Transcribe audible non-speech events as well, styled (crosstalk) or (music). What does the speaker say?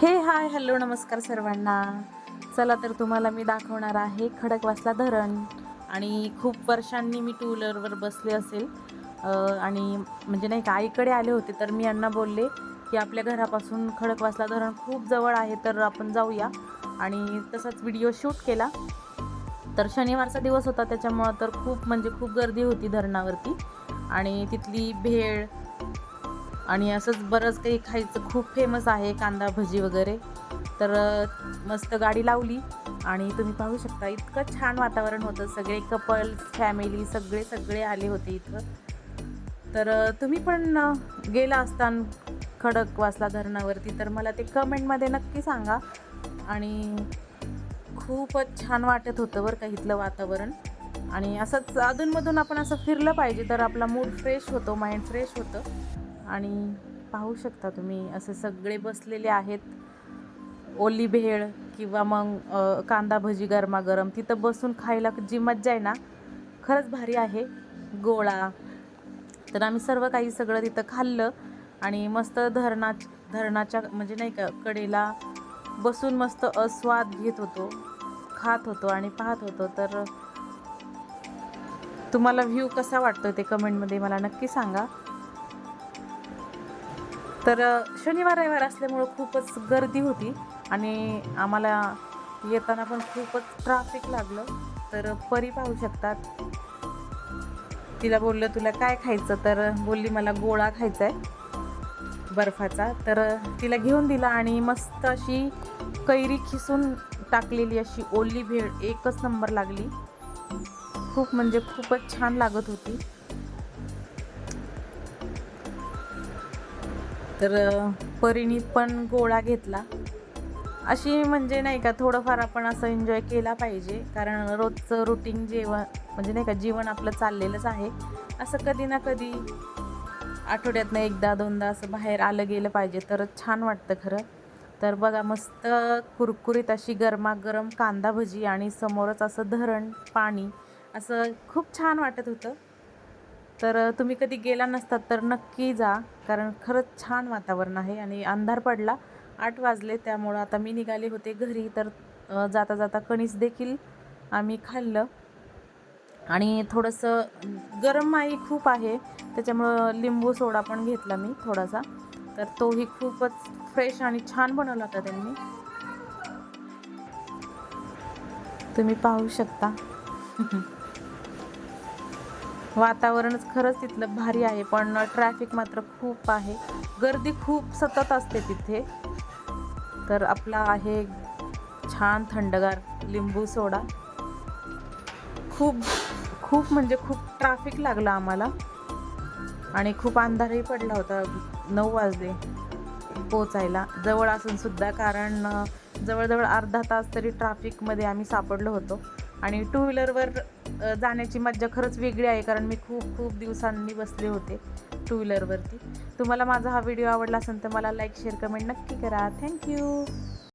हे hi hello नमस्कार सर्वांना. चला तर तुम्हाला मी दाखवणार आहे खडकवासला धरण. आणि खूप वर्षांनी मी टू व्हीलरवर बसले असेल. आणि म्हणजे नाही का आईकडे आले होते तर मी यांना बोलले की आपल्या घरापासून खडकवासला धरण खूप जवळ आहे तर आपण जाऊया. आणि तसाच व्हिडिओ शूट केला. तर शनिवारचा दिवस होता त्याच्यामुळं तर खूप म्हणजे खूप गर्दी होती धरणावरती. आणि तिथली भेळ आणि असंच बरंच काही खायचं. खूप फेमस आहे कांदा भजी वगैरे. तर मस्त गाडी लावली. आणि तुम्ही पाहू शकता इतकं छान वातावरण होतं. सगळे कपल्स फॅमिली सगळे सगळे आले होते इथं. तर तुम्ही पण गेला असतान खडकवासला धरणावरती. तर मला ते कमेंटमध्ये नक्की सांगा. आणि खूपच छान वाटत होतं बरं का इथलं वातावरण. आणि असंच अधूनमधून आपण असं फिरलं पाहिजे. तर आपला मूड फ्रेश होतो माइंड फ्रेश होतं. आणि पाहू शकता तुम्ही असे सगळे बसलेले आहेत. ओली भेळ किंवा मग कांदा भजी गरमागरम तिथं बसून खायला जी मज्जा आहे ना खरंच भारी आहे. गोळा. तर आम्ही सर्व काही सगळं तिथं खाल्लं आणि मस्त धरणा धरणाच्या म्हणजे नाही का कडेला बसून मस्त अस्वाद घेत होतो खात होतो आणि पाहत होतो. तर तुम्हाला व्ह्यू कसा वाटतो ते कमेंटमध्ये मला नक्की सांगा. तर शनिवार रविवार असल्यामुळं खूपच गर्दी होती आणि आम्हाला येताना पण खूपच ट्राफिक लागलं. तर परी पाहू शकतात. तिला बोललं तुला काय खायचं? तर बोलली मला गोळा खायचा आहे बर्फाचा. तर तिला घेऊन दिला आणि मस्त अशी कैरी खिसून टाकलेली अशी ओली भेळ एकच नंबर लागली. खूप म्हणजे खूपच छान लागत होती. तर अ, परीनी पण गोळा घेतला. अशी म्हणजे नाही का थोडंफार आपण असं एन्जॉय केला पाहिजे. कारण रोजचं रुटीन जेवण म्हणजे नाही का जीवन आपलं चाललेलंच आहे. असं कधी ना कधी आठवड्यातनं एकदा दोनदा असं बाहेर आलं गेलं पाहिजे. तर छान वाटतं खरं. तर बघा मस्त कुरकुरीत अशी गरमागरम कांदा भजी आणि समोरच असं धरण पाणी असं खूप छान वाटत होतं. तर तुम्ही कधी गेला नसतात तर नक्की जा. कारण खरंच छान वातावरण आहे आणि अंधार पडला. आठ वाजले त्यामुळं आता मी निघाले होते घरी. तर जाता जाता कणीस देखील आम्ही खाल्लं. आणि थोडंसं गरम माई खूप आहे. त्याच्यामुळं लिंबू सोडा पण घेतला मी थोडासा. तर तोही खूपच फ्रेश आणि छान बनवला होता त्यांनी. तुम्ही पाहू शकता. (laughs) वातावरणच खरंच तिथलं भारी आहे पण ट्रॅफिक मात्र खूप आहे. गर्दी खूप सतत असते तिथे. तर आपला आहे छान थंडगार लिंबू सोडा. खूप खूप म्हणजे खूप ट्रॅफिक लागलं आम्हाला. आणि खूप अंधारही पडला होता नऊ वाजले पोचायला. जवळ असून सुद्धा कारण जवळजवळ अर्धा तास तरी ट्रॅफिकमध्ये आम्ही सापडलो होतो. आणि टू व्हीलरवर जाण्याची मज्जा खरंच वेगळी आहे कारण मी खूप खूप दिवसांनी बसले होते टू व्हीलरवरती तुम्हाला माझा हा व्हिडिओ आवडला असेल तर मला लाईक शेअर कमेंट नक्की करा. थँक्यू